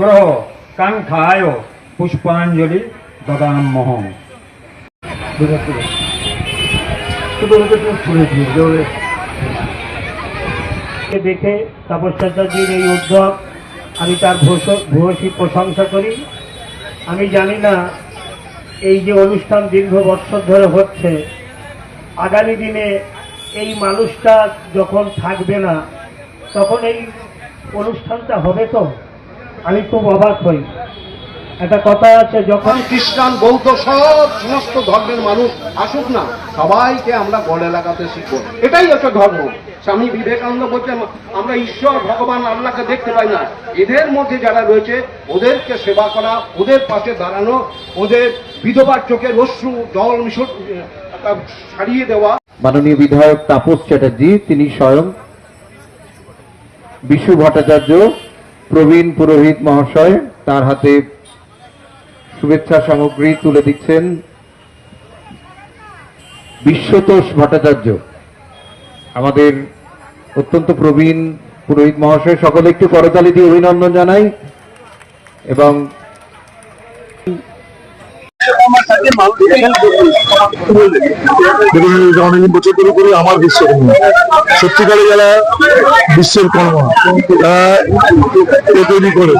গ্রহ কাঙ্ক্ষায় পুষ্পাঞ্জলি দদামহম দেখে তপস্যাচার্যের এই উদ্যোগ আমি তার ভূয়সী প্রশংসা করি। আমি জানি না এই যে অনুষ্ঠান দীর্ঘ বছর ধরে হচ্ছে, আগামী দিনে এই মানুষটা যখন থাকবে না, তখন এই অনুষ্ঠানটা হবে তো? আমি খুব অবাক হই। একটা কথা আছে যখন খ্রিস্টান বৌদ্ধ সব সমস্ত ধর্মের মানুষ আসুক না সবাইকে আমরা গড়ে লাগাতে শিখব। এটাই হচ্ছে ধর্ম। স্বামী বিবেকানন্দ বলছেন আমরা ঈশ্বর ভগবান আল্লাহকে দেখতে পাই না। এদের মধ্যে যারা রয়েছে ওদেরকে সেবা করা ওদের পাশে দাঁড়ানো ওদের বিধবার চোখে অশ্রু জল মিশর সারিয়ে দেওয়া। মাননীয় বিধায়ক তাপস চ্যাটার্জি তিনি স্বয়ং বিশু ভট্টাচার্য প্রবীণ পুরোহিত মহাশয় তার হাতে শুভেচ্ছা সামগ্রী তুলে দিচ্ছেন বিশ্বতোষ ভট্টাচার্য। আমাদের অত্যন্ত প্রবীণ পুরোহিত মহাশয় সকলে একটু করতালি দিয়ে অভিনন্দন জানাই এবং দেখুন এটা অনেকদিন বছর ধরে করি আমার বিশ্বকর্মা সত্যিকারে যারা বিশ্বের কর্মা, তারা করে,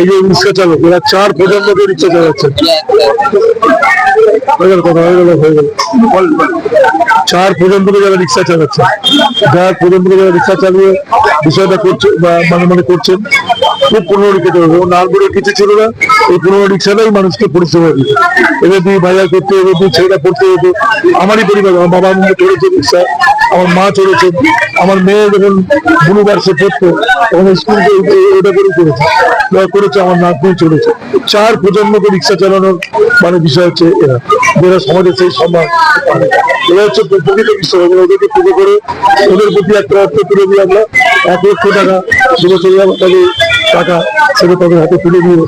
এই যে রিক্সা চালক, এরা চার প্রজন্মকে রিক্সা চালাচ্ছে। মানে মনে মানুষকে পরিষেবা ছেলেটা পড়তে হতো আমারই পরিবার, আমার বাবা চড়েছে রিক্সা, আমার মা চড়েছে। আমার মেয়ে যখন বুনু বার্ষে পড়তো, তখন স্কুল ওটা করে করেছে করেছে, আমার নাতনি চলেছে চার প্রজন্মকে রিক্সা চালানোর মানে বিষয় হচ্ছে যারা সমাজে সেই সম্মান হচ্ছে প্রকৃত ওদেরকে পুজো করে, ওদের প্রতি একটা অর্থ তুলে আমরা এক লক্ষ টাকা টাকা সেটা তাদের হাতে তুলে দিয়ে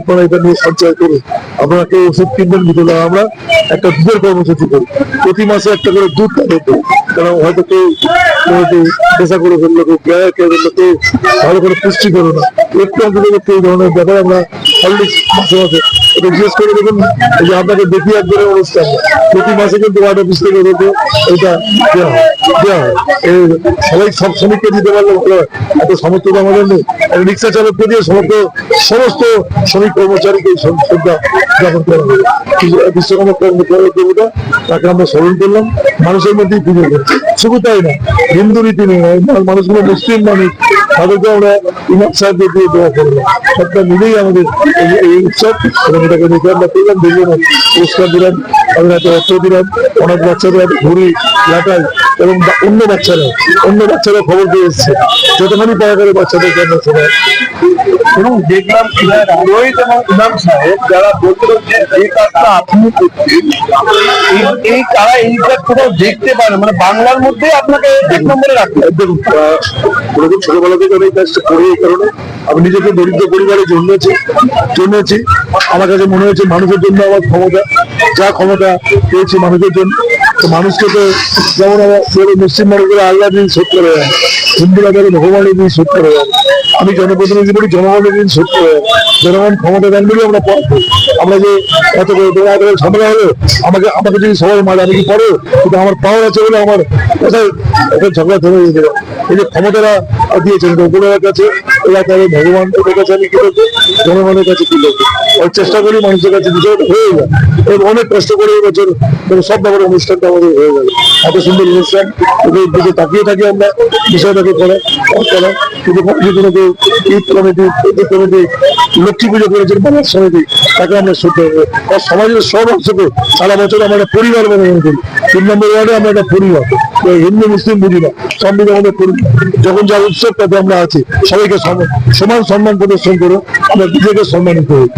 আপনারা এটা নিয়ে সঞ্চয় করে কেউ ওষুধ কিনবেন আমরা একটা দুধের কর্মসূচি করি। প্রতি মাসে একটা করে দুধ তাদের দেবো কারণ হয়তো কেউ কেউ পেশা করে ফেলল, কেউ গ্রাহক কেউ ফেলল, কেউ ভালো করে পুষ্টি করো না। একটু অন্তত এই ধরনের ব্যাপারে আমরা হরলিক্স মাসে মাসে করে যে আপনাকে অনুষ্ঠান প্রতি মাসে কিন্তু ওয়ার্ড অফিস থেকে ওদেরকে এটা দেওয়া হয় দেওয়া হয়। সবাই সব শ্রমিককে দিতে পারলে ভালো হয়। এত তো আমাদের নেই। রিক্সা চালককে দিয়ে সমস্ত সমস্ত শ্রমিক কর্মচারীকে এই জ্ঞাপন করা হবে বিশ্বকর্মা কর্মচারী দেবতা, তাকে আমরা স্মরণ করলাম। মানুষের মধ্যেই পুজো করছি। শুধু তাই না, হিন্দু রীতি নেই। মানুষগুলো মুসলিম মানুষ। তাদেরকে আমরা ইমাম সাহেবকে দিয়ে দেওয়া করব। সবটা মিলেই আমাদের এই- উৎসব, এবং এটাকে দেখে আমরা করলাম দেখলাম পুরস্কার দিলাম তাদের হাতে অর্থ দিলাম, অনেক বাচ্চাদের ঘুড়ি লাটাই এবং অন্য বাচ্চারা অন্য বাচ্চারা খবর দিয়ে এসছে যতখানি পাওয়া গেলে বাচ্চাদেরকে আমরা সবাই এবং দেখলাম রোহিত এবং ইমাম সাহেব যারা বলছিলেন যে এই কাজটা আপনি এই- এই তারা এইটা কোথাও দেখতে পারে মানে বাংলার মধ্যে আপনাকে এক নম্বরে রাখতে আহ, ওরকম ছোটবেলা থেকে আমি এই কাজটা করি এই কারণে। আমি নিজেকে দরিদ্র পরিবারে জন্মেছি জন্মেছি। আমার কাছে মনে হয়েছে মানুষের জন্য আমার ক্ষমতা যা ক্ষমতা পেয়েছি মানুষের জন্য। তো মানুষকে তো যেমন মুসলিম মানুষেরা আল্লাহ দিন শোধ করে দেয়। হিন্দুরা ধরে ভগবানের দিন শোধ করে দেয়। আমি জনপ্রতিনিধি বলি, জনগণের দিন শোধ করে দেয়। জনগণ ক্ষমতা দেন বলে আমরা পড়ব আমরা যে এত তোমার এত ঝামেলা হলো, আমাকে আমাকে যদি সবাই মারে, আমি কি পড়ো কিন্তু আমার পাওয়ার আছে বলে আমার কোথায় ঝগড়া ধরে যেতে পারে। এই যে ক্ষমতারা দিয়েছেন উপরের কাছে, এরা তাহলে ভগবান ওদের কাছে আমি কি করব জনগণের কাছে কি ওই চেষ্টা করি মানুষের কাছে বিষয়টা হয়ে যায় এবং অনেক কষ্ট করে এবছর বছর মানে সব ব্যাপারে অনুষ্ঠানটা আমাদের হয়ে গেল। এত সুন্দর অনুষ্ঠান ওদের দিকে তাকিয়ে থাকি আমরা, বিষয়টাকে করে, করা। কিন্তু কেউ ঈদ কমিটি ঈদ কমিটি লক্ষ্মী পুজো করেছেন বাংলার সমিতি, তাকে আমরা হবে আর সমাজের সব অংশকে সারা বছর আমরা একটা পরিবার মনে মনে করি তিন নম্বর ওয়ার্ডে আমরা একটা পরিবার। হিন্দু, মুসলিম বুঝি না। আমাদের পরিবার যখন যা উৎসব, তাতে আমরা আছি। সবাইকে সম- সমান সম্মান প্রদর্শন করো আমরা নিজেকে সম্মানিত হই।